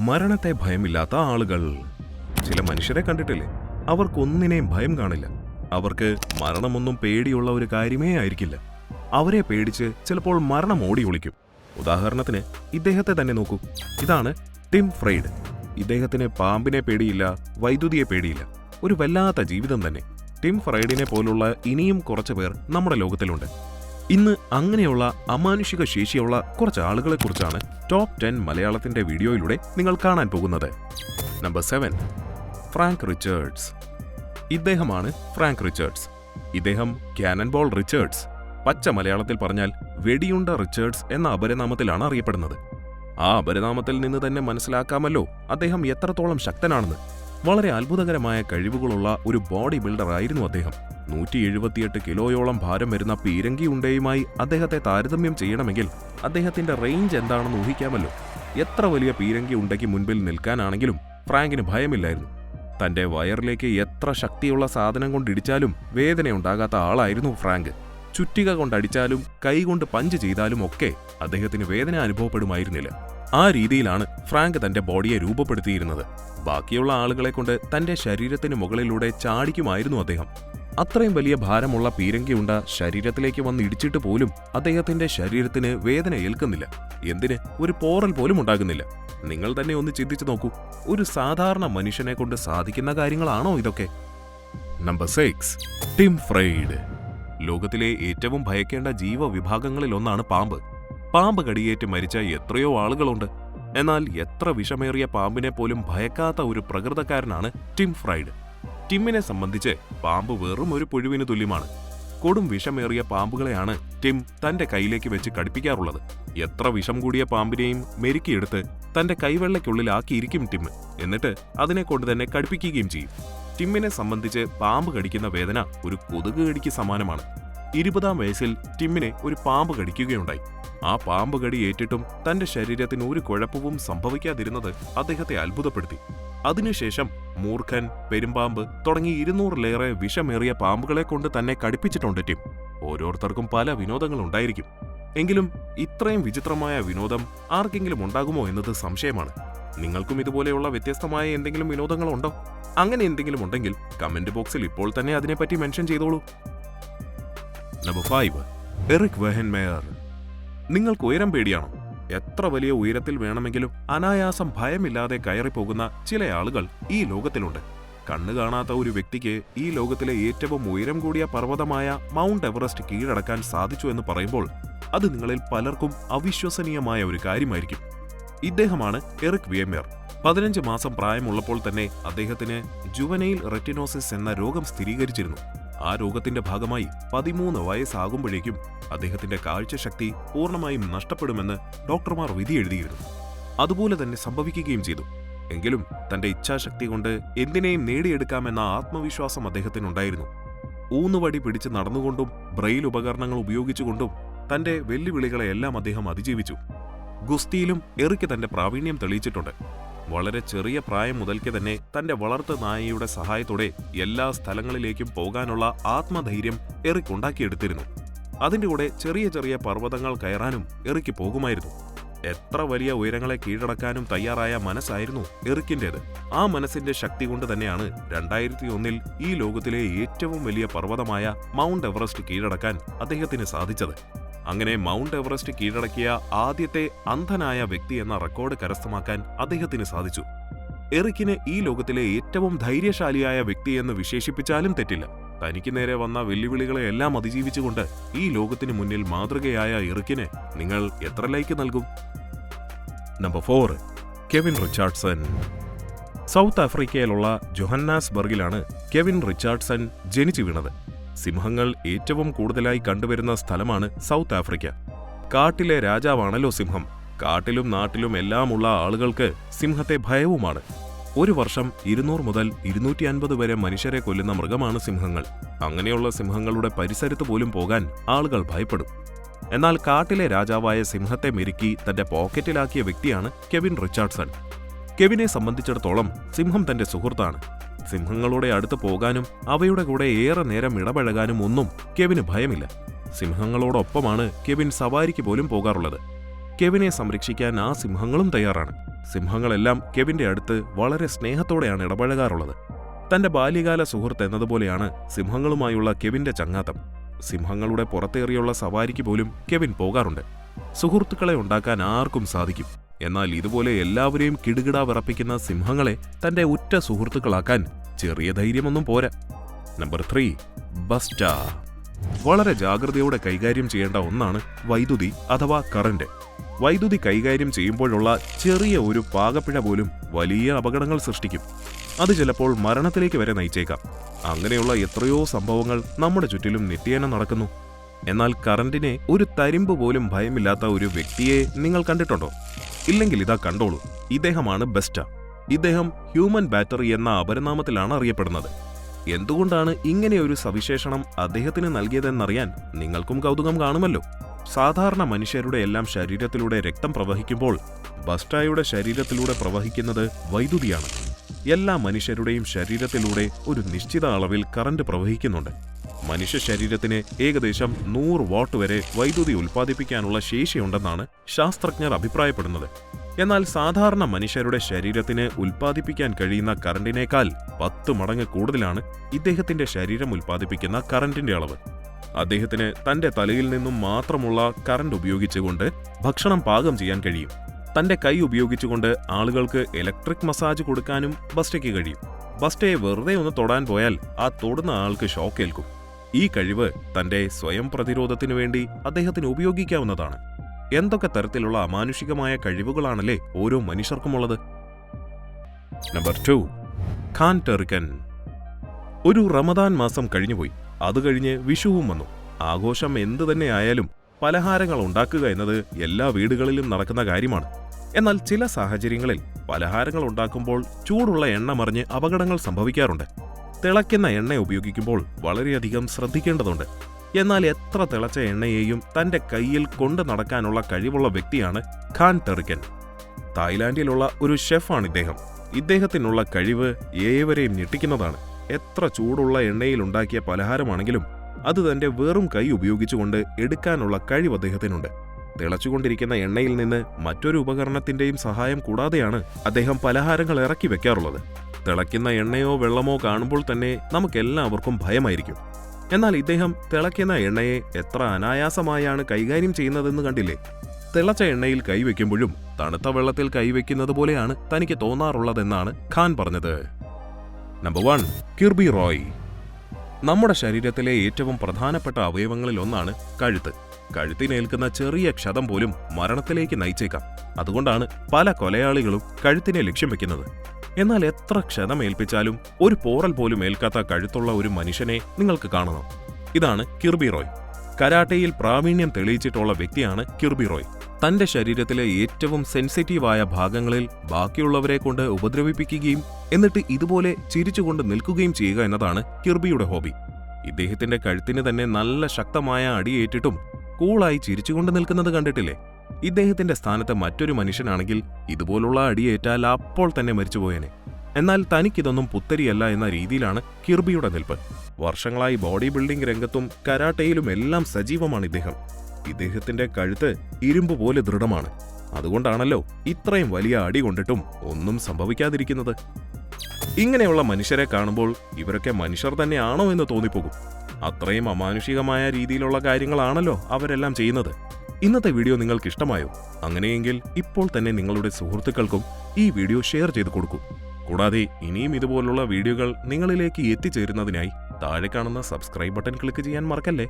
മരണത്തെ ഭയമില്ലാത്ത ആളുകൾ. ചില മനുഷ്യരെ കണ്ടിട്ടില്ലേ? അവർക്കൊന്നിനെയും ഭയം കാണില്ല. അവർക്ക് മരണമൊന്നും പേടിയുള്ള ഒരു കാര്യമേ ആയിരിക്കില്ല. അവരെ പേടിച്ച് ചിലപ്പോൾ മരണം ഓടി ഒളിക്കും. ഉദാഹരണത്തിന് ഇദ്ദേഹത്തെ തന്നെ നോക്കൂ. ഇതാണ് ടിം ഫ്രൈഡ് ഇദ്ദേഹത്തിന് പാമ്പിനെ പേടിയില്ല വൈദ്യുതിയെ പേടിയില്ല. ഒരു വല്ലാത്ത ജീവിതം തന്നെ. ടിം ഫ്രൈഡിനെ പോലുള്ള ഇനിയും കുറച്ചു പേർ നമ്മുടെ ലോകത്തിലുണ്ട്. ഇന്ന് അങ്ങനെയുള്ള അമാനുഷിക ശേഷിയുള്ള കുറച്ച് ആളുകളെ കുറിച്ചാണ് ടോപ്പ് ടെൻ മലയാളത്തിന്റെ വീഡിയോയിലൂടെ നിങ്ങൾ കാണാൻ പോകുന്നത്. നമ്പർ സെവൻ ഫ്രാങ്ക് റിച്ചേർഡ്സ് ഇദ്ദേഹമാണ് ഫ്രാങ്ക് റിച്ചേർഡ്സ് ഇദ്ദേഹം ക്യാനൻ ബോൾ റിച്ചേർഡ്സ് പച്ച മലയാളത്തിൽ പറഞ്ഞാൽ വെടിയുണ്ട റിച്ചേർഡ്സ് എന്ന അപരനാമത്തിലാണ് അറിയപ്പെടുന്നത്. ആ അപരനാമത്തിൽ നിന്ന് തന്നെ മനസ്സിലാക്കാമല്ലോ അദ്ദേഹം എത്രത്തോളം ശക്തനാണെന്ന്. വളരെ അത്ഭുതകരമായ കഴിവുകളുള്ള ഒരു ബോഡി ബിൽഡർ ആയിരുന്നു അദ്ദേഹം. നൂറ്റി എഴുപത്തിയെട്ട് കിലോയോളം ഭാരം വരുന്ന പീരങ്കി ഉണ്ടയുമായി അദ്ദേഹത്തെ താരതമ്യം ചെയ്യണമെങ്കിൽ അദ്ദേഹത്തിന്റെ റേഞ്ച് എന്താണെന്ന് ഊഹിക്കാമല്ലോ. എത്ര വലിയ പീരങ്കി ഉണ്ടയ്ക്ക് മുൻപിൽ നിൽക്കാനാണെങ്കിലും ഫ്രാങ്കിന് ഭയമില്ലായിരുന്നു. തന്റെ വയറിലേക്ക് എത്ര ശക്തിയുള്ള സാധനം കൊണ്ടിടിച്ചാലും വേദനയുണ്ടാകാത്ത ആളായിരുന്നു ഫ്രാങ്ക്. ചുറ്റിക കൊണ്ടടിച്ചാലും കൈകൊണ്ട് പഞ്ച് ചെയ്താലും ഒക്കെ അദ്ദേഹത്തിന് വേദന അനുഭവപ്പെടുമായിരുന്നില്ല. ആ രീതിയിലാണ് ഫ്രാങ്ക് തന്റെ ബോഡിയെ രൂപപ്പെടുത്തിയിരുന്നത്. ബാക്കിയുള്ള ആളുകളെ കൊണ്ട് തന്റെ ശരീരത്തിന് മുകളിലൂടെ ചാടിക്കുമായിരുന്നു അദ്ദേഹം. അത്രയും വലിയ ഭാരമുള്ള പീരങ്കിയുണ്ട ശരീരത്തിലേക്ക് വന്ന് ഇടിച്ചിട്ട് പോലും അദ്ദേഹത്തിന്റെ ശരീരത്തിന് വേദന ഏൽക്കുന്നില്ല. എന്തിന്? ഒരു പോറൽ പോലും ഉണ്ടാകുന്നില്ല. നിങ്ങൾ തന്നെ ഒന്ന് ചിന്തിച്ചു നോക്കൂ. ഒരു സാധാരണ മനുഷ്യനെ കൊണ്ട് സാധിക്കുന്ന കാര്യങ്ങളാണോ ഇതൊക്കെ? നമ്പർ സിക്സ് ടിം ഫ്രൈഡ് ലോകത്തിലെ ഏറ്റവും ഭയക്കേണ്ട ജീവവിഭാഗങ്ങളിൽ ഒന്നാണ് പാമ്പ്. പാമ്പ് കടിയേറ്റ് മരിച്ച എത്രയോ ആളുകളുണ്ട്. എന്നാൽ എത്ര വിഷമേറിയ പാമ്പിനെ പോലും ഭയക്കാത്ത ഒരു പ്രകൃതക്കാരനാണ് ടിം ഫ്രൈഡ്. ടിമ്മിനെ സംബന്ധിച്ച് പാമ്പ് വെറും ഒരു പുഴുവിന് തുല്യമാണ്. കൊടും വിഷമേറിയ പാമ്പുകളെയാണ് ടിം തന്റെ കൈയിലേക്ക് വെച്ച് കടിപ്പിക്കാറുള്ളത്. എത്ര വിഷം കൂടിയ പാമ്പിനെയും മെരുക്കിയെടുത്ത് തന്റെ കൈവെള്ളയ്ക്കുള്ളിലാക്കിയിരിക്കും ടിം. എന്നിട്ട് അതിനെ കൊണ്ട് തന്നെ കടിപ്പിക്കുകയും ചെയ്യും. ടിമ്മിനെ സംബന്ധിച്ച് പാമ്പ് കടിക്കുന്ന വേദന ഒരു കൊതുക് കടിക്ക് സമാനമാണ്. ഇരുപതാം വയസ്സിൽ ടിമ്മിനെ ഒരു പാമ്പ് കടിക്കുകയുണ്ടായി. ആ പാമ്പ് കടി ഏറ്റിട്ടും തന്റെ ശരീരത്തിന് ഒരു കുഴപ്പവും സംഭവിക്കാതിരുന്നത് അദ്ദേഹത്തെ അത്ഭുതപ്പെടുത്തി. അതിനുശേഷം മൂർഖൻ പെരുമ്പാമ്പ് തുടങ്ങി ഇരുന്നൂറിലേറെ വിഷമേറിയ പാമ്പുകളെ കൊണ്ട് തന്നെ കടിപ്പിച്ചിട്ടുണ്ട് ടിം. ഓരോരുത്തർക്കും പല വിനോദങ്ങളുണ്ടായിരിക്കും എങ്കിലും ഇത്രയും വിചിത്രമായ വിനോദം ആർക്കെങ്കിലും ഉണ്ടാകുമോ എന്നത് സംശയമാണ്. നിങ്ങൾക്കും ഇതുപോലെയുള്ള വ്യത്യസ്തമായ എന്തെങ്കിലും വിനോദങ്ങളുണ്ടോ? അങ്ങനെ എന്തെങ്കിലും ഉണ്ടെങ്കിൽ കമന്റ് ബോക്സിൽ ഇപ്പോൾ തന്നെ അതിനെപ്പറ്റി മെൻഷൻ ചെയ്തോളൂ. Number five Eric Weihenmayer. നിങ്ങൾക്ക് ഉയരം പേടിയാണോ? എത്ര വലിയ ഉയരത്തിൽ വേണമെങ്കിലും അനായാസം ഭയമില്ലാതെ കയറിപ്പോകുന്ന ചില ആളുകൾ ഈ ലോകത്തിലുണ്ട്. കണ്ണു കാണാത്ത ഒരു വ്യക്തിക്ക് ഈ ലോകത്തിലെ ഏറ്റവും ഉയരം കൂടിയ പർവതമായ മൗണ്ട് എവറസ്റ്റ് കീഴടക്കാൻ സാധിച്ചു എന്ന് പറയുമ്പോൾ അത് നിങ്ങളിൽ പലർക്കും അവിശ്വസനീയമായ ഒരു കാര്യമായിരിക്കും. ഇദ്ദേഹമാണ് എറിക് വിയമേർ പതിനഞ്ച് മാസം പ്രായമുള്ളപ്പോൾ തന്നെ അദ്ദേഹത്തിന് ജുവനൈൽ റെറ്റിനോസിസ് എന്ന രോഗം സ്ഥിരീകരിച്ചിരുന്നു. ആ രോഗത്തിന്റെ ഭാഗമായി പതിമൂന്ന് വയസ്സാകുമ്പോഴേക്കും അദ്ദേഹത്തിന്റെ കാഴ്ചശക്തി പൂർണമായും നഷ്ടപ്പെടുമെന്ന് ഡോക്ടർമാർ വിധിയെഴുതിയിരുന്നു അതുപോലെ തന്നെ സംഭവിക്കുകയും ചെയ്തു. എങ്കിലും തന്റെ ഇച്ഛാശക്തി കൊണ്ട് എന്തിനേയും നേടിയെടുക്കാമെന്ന ആത്മവിശ്വാസം അദ്ദേഹത്തിനുണ്ടായിരുന്നു. ഊന്നുവടി പിടിച്ച് നടന്നുകൊണ്ടും ബ്രെയിൽ ഉപകരണങ്ങൾ ഉപയോഗിച്ചുകൊണ്ടും തന്റെ വെല്ലുവിളികളെയെല്ലാം അദ്ദേഹം അതിജീവിച്ചു. ഗുസ്തിയിലും എറിക്ക് തന്റെ പ്രാവീണ്യം തെളിയിച്ചിട്ടുണ്ട്. വളരെ ചെറിയ പ്രായം മുതൽക്ക് തന്നെ തന്റെ വളർത്തു നായയുടെ സഹായത്തോടെ എല്ലാ സ്ഥലങ്ങളിലേക്കും പോകാനുള്ള ആത്മധൈര്യം എറിക്കുണ്ടാക്കിയെടുത്തിരുന്നു അതിന്റെ കൂടെ ചെറിയ ചെറിയ പർവതങ്ങൾ കയറാനും എറിക്ക് പോകുമായിരുന്നു. എത്ര വലിയ ഉയരങ്ങളെ കീഴടക്കാനും തയ്യാറായ മനസ്സായിരുന്നു എറിക്കിന്റെത്. ആ മനസ്സിന്റെ ശക്തി കൊണ്ട് തന്നെയാണ് രണ്ടായിരത്തി ഒന്നിൽ ഈ ലോകത്തിലെ ഏറ്റവും വലിയ പർവതമായ മൗണ്ട് എവറസ്റ്റ് കീഴടക്കാൻ അദ്ദേഹത്തിന് സാധിച്ചത്. അങ്ങനെ മൗണ്ട് എവറസ്റ്റ് കീഴടക്കിയ ആദ്യത്തെ അന്ധനായ വ്യക്തി എന്ന റെക്കോർഡ് കരസ്ഥമാക്കാൻ അദ്ദേഹത്തിന് സാധിച്ചു. എറിക്കിനെ ഈ ലോകത്തിലെ ഏറ്റവും ധൈര്യശാലിയായ വ്യക്തി എന്ന് വിശേഷിപ്പിച്ചാലും തെറ്റില്ല. തനിക്ക് നേരെ വന്ന വെല്ലുവിളികളെയെല്ലാം അതിജീവിച്ചുകൊണ്ട് ഈ ലോകത്തിന് മുന്നിൽ മാതൃകയായ എറിക്കിനെ നിങ്ങൾ എത്ര ലൈക്ക് നൽകും? Number four Kevin Richardson. South ആഫ്രിക്കയിലുള്ള ജൊഹന്നാസ്ബർഗിലാണ് കെവിൻ റിച്ചാർഡ്സൺ ജനിച്ചു വീണത്. സിംഹങ്ങൾ ഏറ്റവും കൂടുതലായി കണ്ടുവരുന്ന സ്ഥലമാണ് സൗത്ത് ആഫ്രിക്ക. കാട്ടിലെ രാജാവാണല്ലോ സിംഹം. കാട്ടിലും നാട്ടിലും എല്ലാമുള്ള ആളുകൾക്ക് സിംഹത്തെ ഭയവുമാണ്. ഒരു വർഷം ഇരുന്നൂറ് മുതൽ ഇരുന്നൂറ്റി അൻപത് വരെ മനുഷ്യരെ കൊല്ലുന്ന മൃഗമാണ് സിംഹങ്ങൾ. അങ്ങനെയുള്ള സിംഹങ്ങളുടെ പരിസരത്ത് പോലും പോകാൻ ആളുകൾ ഭയപ്പെടും. എന്നാൽ കാട്ടിലെ രാജാവായ സിംഹത്തെ മെരുക്കി തന്റെ പോക്കറ്റിലാക്കിയ വ്യക്തിയാണ് കെവിൻ റിച്ചാർഡ്സൺ. കെവിനെ സംബന്ധിച്ചിടത്തോളം സിംഹം തന്റെ സുഹൃത്താണ്. സിംഹങ്ങളുടെ അടുത്ത് പോകാനും അവയുടെ കൂടെ ഏറെ നേരം ഇടപഴകാനും ഒന്നും കെവിന് ഭയമില്ല. സിംഹങ്ങളോടൊപ്പമാണ് കെവിൻ സവാരിക്ക് പോലും പോകാറുള്ളത്. കെവിനെ സംരക്ഷിക്കാൻ ആ സിംഹങ്ങളും തയ്യാറാണ്. സിംഹങ്ങളെല്ലാം കെവിന്റെ അടുത്ത് വളരെ സ്നേഹത്തോടെയാണ് ഇടപഴകാറുള്ളത്. തന്റെ ബാല്യകാല സുഹൃത്ത് എന്നതുപോലെയാണ് സിംഹങ്ങളുമായുള്ള കെവിന്റെ ചങ്ങാത്തം. സിംഹങ്ങളുടെ പുറത്തേറിയുള്ള സവാരിക്ക് പോലും കെവിൻ പോകാറുണ്ട്. സുഹൃത്തുക്കളെ ഉണ്ടാക്കാൻ ആർക്കും സാധിക്കും. എന്നാൽ ഇതുപോലെ എല്ലാവരെയും കിടുകിട വിറപ്പിക്കുന്ന സിംഹങ്ങളെ തന്റെ ഉറ്റ സുഹൃത്തുക്കളാക്കാൻ ചെറിയ ധൈര്യമൊന്നും പോരാ. നമ്പർ ത്രീ ബസ്റ്റ വളരെ ജാഗ്രതയോടെ കൈകാര്യം ചെയ്യേണ്ട ഒന്നാണ് വൈദ്യുതി അഥവാ കറന്റ്. വൈദ്യുതി കൈകാര്യം ചെയ്യുമ്പോഴുള്ള ചെറിയ ഒരു പാകപ്പിഴ പോലും വലിയ അപകടങ്ങൾ സൃഷ്ടിക്കും. അത് ചിലപ്പോൾ മരണത്തിലേക്ക് വരെ നയിച്ചേക്കാം. അങ്ങനെയുള്ള എത്രയോ സംഭവങ്ങൾ നമ്മുടെ ചുറ്റിലും നിത്യേന നടക്കുന്നു. എന്നാൽ കറന്റിനെ ഒരു തരിമ്പ് പോലും ഭയമില്ലാത്ത ഒരു വ്യക്തിയെ നിങ്ങൾ കണ്ടിട്ടുണ്ടോ? ഇല്ലെങ്കിൽ ഇതാ കണ്ടോളൂ ഇദ്ദേഹമാണ് ബെസ്റ്റ ഇദ്ദേഹം ഹ്യൂമൻ ബാറ്ററി എന്ന അപരനാമത്തിലാണ് അറിയപ്പെടുന്നത്. എന്തുകൊണ്ടാണ് ഇങ്ങനെയൊരു സവിശേഷണം അദ്ദേഹത്തിന് നൽകിയതെന്നറിയാൻ നിങ്ങൾക്കും കൗതുകം കാണുമല്ലോ. സാധാരണ മനുഷ്യരുടെ എല്ലാം ശരീരത്തിലൂടെ രക്തം പ്രവഹിക്കുമ്പോൾ ബസ്റ്റായുടെ ശരീരത്തിലൂടെ പ്രവഹിക്കുന്നത് വൈദ്യുതിയാണ്. എല്ലാ മനുഷ്യരുടെയും ശരീരത്തിലൂടെ ഒരു നിശ്ചിത അളവിൽ കറന്റ് പ്രവഹിക്കുന്നുണ്ട്. മനുഷ്യ ശരീരത്തിന് ഏകദേശം നൂറ് വാട്ട് വരെ വൈദ്യുതി ഉൽപ്പാദിപ്പിക്കാനുള്ള ശേഷിയുണ്ടെന്നാണ് ശാസ്ത്രജ്ഞർ അഭിപ്രായപ്പെടുന്നത്. എന്നാൽ സാധാരണ മനുഷ്യരുടെ ശരീരത്തിന് ഉൽപ്പാദിപ്പിക്കാൻ കഴിയുന്ന കറണ്ടിനേക്കാൾ പത്ത് മടങ്ങ് കൂടുതലാണ് ഇദ്ദേഹത്തിന്റെ ശരീരം ഉൽപ്പാദിപ്പിക്കുന്ന കറന്റിന്റെ അളവ്. അദ്ദേഹത്തിന് തന്റെ തലയിൽ നിന്നും മാത്രമുള്ള കറണ്ട് ഉപയോഗിച്ചുകൊണ്ട് ഭക്ഷണം പാകം ചെയ്യാൻ കഴിയും. തന്റെ കൈ ഉപയോഗിച്ചുകൊണ്ട് ആളുകൾക്ക് ഇലക്ട്രിക് മസാജ് കൊടുക്കാനും ബസ്റ്റയ്ക്ക് കഴിയും. ബസ്റ്റയെ വെറുതെ ഒന്ന് തൊടാൻ പോയാൽ ആ തൊടുന്ന ആൾക്ക് ഷോക്ക് ഏൽക്കും ഈ കഴിവ് തന്റെ സ്വയം പ്രതിരോധത്തിനു വേണ്ടി അദ്ദേഹത്തിന് ഉപയോഗിക്കാവുന്നതാണ്. എന്തൊക്കെ തരത്തിലുള്ള അമാനുഷികമായ കഴിവുകളാണല്ലേ ഓരോ മനുഷ്യർക്കുമുള്ളത്? നമ്പർ ടു ഖാൻ ടെറിക്കൻ. ഒരു റമദാൻ മാസം കഴിഞ്ഞുപോയി. അത് കഴിഞ്ഞ് വിഷുവും വന്നു. ആഘോഷം എന്തു തന്നെ ആയാലും പലഹാരങ്ങൾ ഉണ്ടാക്കുക എന്നത് എല്ലാ വീടുകളിലും നടക്കുന്ന കാര്യമാണ്. എന്നാൽ ചില സാഹചര്യങ്ങളിൽ പലഹാരങ്ങൾ ഉണ്ടാക്കുമ്പോൾ ചൂടുള്ള എണ്ണ മറിഞ്ഞ് അപകടങ്ങൾ സംഭവിക്കാറുണ്ട്. തിളയ്ക്കുന്ന എണ്ണ ഉപയോഗിക്കുമ്പോൾ വളരെയധികം ശ്രദ്ധിക്കേണ്ടതുണ്ട്. എന്നാൽ എത്ര തിളച്ച എണ്ണയെയും തന്റെ കയ്യിൽ കൊണ്ടു നടക്കാനുള്ള കഴിവുള്ള വ്യക്തിയാണ് ഖാൻ ടെറിക്കൻ. തായ്ലാന്റിലുള്ള ഒരു ഷെഫാണ് ഇദ്ദേഹം. ഇദ്ദേഹത്തിനുള്ള കഴിവ് ഏവരെയും ഞെട്ടിക്കുന്നതാണ്. എത്ര ചൂടുള്ള എണ്ണയിൽ ഉണ്ടാക്കിയ പലഹാരമാണെങ്കിലും അത് തന്റെ വെറും കൈ ഉപയോഗിച്ചുകൊണ്ട് എടുക്കാനുള്ള കഴിവ് അദ്ദേഹത്തിനുണ്ട്. തിളച്ചുകൊണ്ടിരിക്കുന്ന എണ്ണയിൽ നിന്ന് മറ്റൊരു ഉപകരണത്തിന്റെയും സഹായം കൂടാതെയാണ് അദ്ദേഹം പലഹാരങ്ങൾ ഇറക്കി വെക്കാറുള്ളത്. തിളയ്ക്കുന്ന എണ്ണയോ വെള്ളമോ കാണുമ്പോൾ തന്നെ നമുക്കെല്ലാവർക്കും ഭയമായിരിക്കും. എന്നാൽ ഇദ്ദേഹം തിളയ്ക്കുന്ന എണ്ണയെ എത്ര അനായാസമായാണ് കൈകാര്യം ചെയ്യുന്നതെന്ന് കണ്ടില്ലേ? തിളച്ച എണ്ണയിൽ കൈവയ്ക്കുമ്പോഴും തണുത്ത വെള്ളത്തിൽ കൈവയ്ക്കുന്നത് പോലെയാണ് തനിക്ക് തോന്നാറുള്ളതെന്നാണ് ഖാൻ പറഞ്ഞത്. നമ്പർ വൺ കിർബി റോയ് നമ്മുടെ ശരീരത്തിലെ ഏറ്റവും പ്രധാനപ്പെട്ട അവയവങ്ങളിൽ ഒന്നാണ് കഴുത്ത്. കഴുത്തിനേൽക്കുന്ന ചെറിയ ക്ഷതം പോലും മരണത്തിലേക്ക് നയിച്ചേക്കാം. അതുകൊണ്ടാണ് പല കൊലയാളികളും കഴുത്തിനെ ലക്ഷ്യം വെക്കുന്നത്. എന്നാൽ എത്ര ക്ഷതമേൽപ്പിച്ചാലും ഒരു പോറൽ പോലും ഏൽക്കാത്ത കഴുത്തുള്ള ഒരു മനുഷ്യനെ നിങ്ങൾക്ക് കാണണം. ഇതാണ് കിർബി റോയ്. കരാട്ടയിൽ പ്രാവീണ്യം തെളിയിച്ചിട്ടുള്ള വ്യക്തിയാണ് കിർബി റോയ്. തന്റെ ശരീരത്തിലെ ഏറ്റവും സെൻസിറ്റീവായ ഭാഗങ്ങളിൽ ബാക്കിയുള്ളവരെ കൊണ്ട് ഉപദ്രവിപ്പിക്കുകയും എന്നിട്ട് ഇതുപോലെ ചിരിച്ചുകൊണ്ട് നിൽക്കുകയും ചെയ്യുക എന്നതാണ് കിർബിയുടെ ഹോബി. ഇദ്ദേഹത്തിന്റെ കഴുത്തിന് തന്നെ നല്ല ശക്തമായ അടിയേറ്റിട്ടും കൂളായി ചിരിച്ചുകൊണ്ട് നിൽക്കുന്നത് കണ്ടിട്ടില്ലേ? ഇദ്ദേഹത്തിന്റെ സ്ഥാനത്ത് മറ്റൊരു മനുഷ്യനാണെങ്കിൽ ഇതുപോലുള്ള അടിയേറ്റാൽ അപ്പോൾ തന്നെ മരിച്ചുപോയേനെ എന്നാൽ തനിക്കിതൊന്നും പുത്തരിയല്ല എന്ന രീതിയിലാണ് കിർബിയുടെ നിൽപ്പ്. വർഷങ്ങളായി ബോഡി ബിൽഡിംഗ് രംഗത്തും കരാട്ടയിലും എല്ലാം സജീവമാണ് ഇദ്ദേഹം. ഇദ്ദേഹത്തിന്റെ കഴുത്ത് ഇരുമ്പ് പോലെ ദൃഢമാണ്. അതുകൊണ്ടാണല്ലോ ഇത്രയും വലിയ അടി കൊണ്ടിട്ടും ഒന്നും സംഭവിക്കാതിരിക്കുന്നത്. ഇങ്ങനെയുള്ള മനുഷ്യരെ കാണുമ്പോൾ ഇവരൊക്കെ മനുഷ്യർ തന്നെയാണോ എന്ന് തോന്നിപ്പോകും. അത്രയും അമാനുഷികമായ രീതിയിലുള്ള കാര്യങ്ങളാണല്ലോ അവരെല്ലാം ചെയ്യുന്നത്. ഇന്നത്തെ വീഡിയോ നിങ്ങൾക്ക് ഇഷ്ടമായോ അങ്ങനെയെങ്കിൽ ഇപ്പോൾ തന്നെ നിങ്ങളുടെ സുഹൃത്തുക്കൾക്കും ഈ വീഡിയോ ഷെയർ ചെയ്ത് കൊടുക്കൂ. കൂടാതെ ഇനിയും ഇതുപോലുള്ള വീഡിയോകൾ നിങ്ങളിലേക്ക് എത്തിച്ചേരുന്നതിനായി താഴെ കാണുന്ന സബ്സ്ക്രൈബ് ബട്ടൺ ക്ലിക്ക് ചെയ്യാൻ മറക്കല്ലേ?